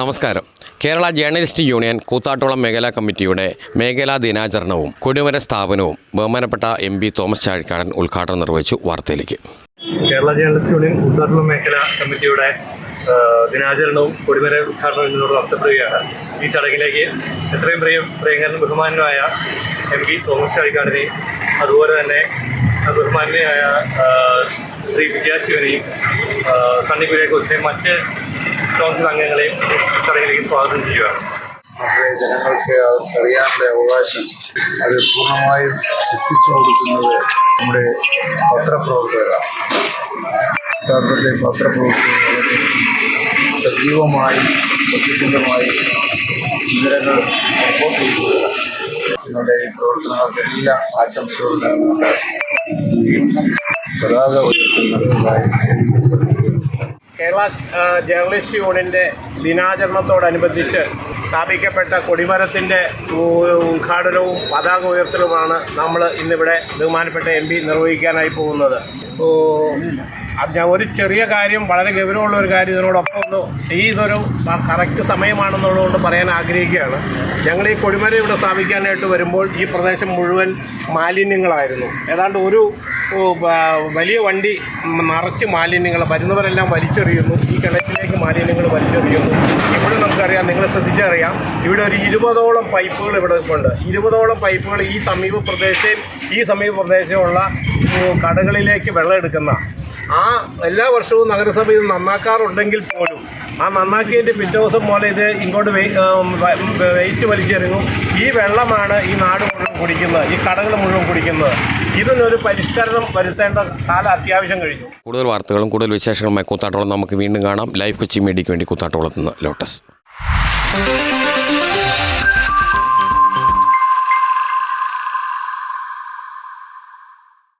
നമസ്കാരം. Kerala journalist union കൂത്താട്ടോളം മേഖലാ കമ്മിറ്റിയുടെ മേഖലാ ദിനാചരണവും കൊടിമര സ്ഥാപനവും ബഹുമാനപ്പെട്ട എം പി തോമസ് ചാഴിക്കാടൻ ഉദ്ഘാടനം നിർവഹിച്ചു വാർത്തയിലേക്ക്. കേരള ജേർണലിസ്റ്റ് യൂണിയൻ കൂത്താട്ടോളം മേഖലാ കമ്മിറ്റിയുടെ ദിനാചരണവും കൊടിമര ഉദ്ഘാടനവും എന്നോട് നടത്തപ്പെടുകയാണ് ഈ ചടങ്ങിലേക്ക് എത്രയും പ്രിയം പ്രിയങ്കരനും ബഹുമാനായ എം പി തോമസ് ചാഴിക്കാടിനെയും അതുപോലെ തന്നെ ആ, ശ്രീ വിജയാശിവനെയും ആ, സണ്ണി കുര്യാക്കോസിനെയും മറ്റ് കൗൺസിൽ അംഗങ്ങളെയും ചടങ്ങിലേക്ക് സ്വാഗതം ചെയ്യുകയാണ് നമ്മുടെ ജനങ്ങൾക്ക് അറിയാനുള്ള അവകാശം അത് പൂർണമായും എത്തിച്ചു കൊടുക്കുന്നത് നമ്മുടെ പത്രപ്രവർത്തകരാണ്. യഥാർത്ഥത്തിൽ പത്രപ്രവർത്തകർ സജീവമായി സത്യസന്ധമായി വിവരങ്ങൾ റിപ്പോർട്ട് ചെയ്യുകയാണ് നിങ്ങളുടെ ഈ പ്രവർത്തനങ്ങൾക്ക് എല്ലാ ആശംസകളും നൽകുന്നുണ്ട് പതാക ഉയർത്തുന്നതായി കേരള ജേർണലിസ്റ്റ് യൂണിയന്റെ ദിനാചരണത്തോടനുബന്ധിച്ച് സ്ഥാപിക്കപ്പെട്ട കൊടിമരത്തിന്റെ ഉദ്ഘാടനവും പതാക ഉയർത്തലുമാണ് നമ്മൾ ഇന്നിവിടെ ബഹുമാനപ്പെട്ട എം പി നിർവഹിക്കാനായി പോകുന്നത്. ഞാൻ ഒരു ചെറിയ കാര്യം വളരെ ഗൗരവമുള്ള ഒരു കാര്യം ഇതിനോടൊപ്പം ഒന്ന് ഈ ഇതൊരു കറക്റ്റ് സമയമാണെന്നുള്ളതുകൊണ്ട് പറയാൻ ആഗ്രഹിക്കുകയാണ്. ഞങ്ങൾ ഈ കൊടിമര ഇവിടെ സ്ഥാപിക്കാനായിട്ട് വരുമ്പോൾ ഈ പ്രദേശം മുഴുവൻ മാലിന്യങ്ങളായിരുന്നു. ഏതാണ്ട് ഒരു വലിയ വണ്ടി നിറച്ച് മാലിന്യങ്ങൾ വരുന്നവരെല്ലാം വലിച്ചെറിയുന്നു. ഈ കിണറ്റിലേക്ക് മാലിന്യങ്ങൾ വലിച്ചെറിയുന്നു. ഇവിടെ നമുക്കറിയാം നിങ്ങൾ ശ്രദ്ധിച്ചറിയാം ഇവിടെ ഒരു ഇരുപതോളം പൈപ്പുകൾ ഇവിടെ ഉണ്ട്. ഇരുപതോളം പൈപ്പുകൾ ഈ സമീപ പ്രദേശത്തെയും ഈ സമീപ പ്രദേശമുള്ള കടകളിലേക്ക് വെള്ളം എടുക്കുന്ന. ആ എല്ലാ വർഷവും നഗരസഭ ഇത് നന്നാക്കാറുണ്ടെങ്കിൽ പോലും ആ നന്നാക്കിയതിന്റെ പിറ്റേ ദിവസം പോലെ ഇത് ഇങ്ങോട്ട് വേസ്റ്റ് വലിച്ചെറിഞ്ഞു. ഈ വെള്ളമാണ് ഈ നാട് കുടിക്കുന്നത് ഈ കടകൾ മുഴുവൻ കുടിക്കുന്നത്. ഇതിനൊരു പരിഷ്കരണം വരുത്തേണ്ട കാലം അത്യാവശ്യം കഴിഞ്ഞു. കൂടുതൽ വാർത്തകളും കൂടുതൽ വിശേഷങ്ങളുമായി കൂത്താട്ടോളം നമുക്ക് വീണ്ടും കാണാം. ലൈവ് കൊച്ചി മീഡിയയ്ക്ക് വേണ്ടി കൂത്താട്ടോളത്തുനിന്ന് ലോട്ടസ്.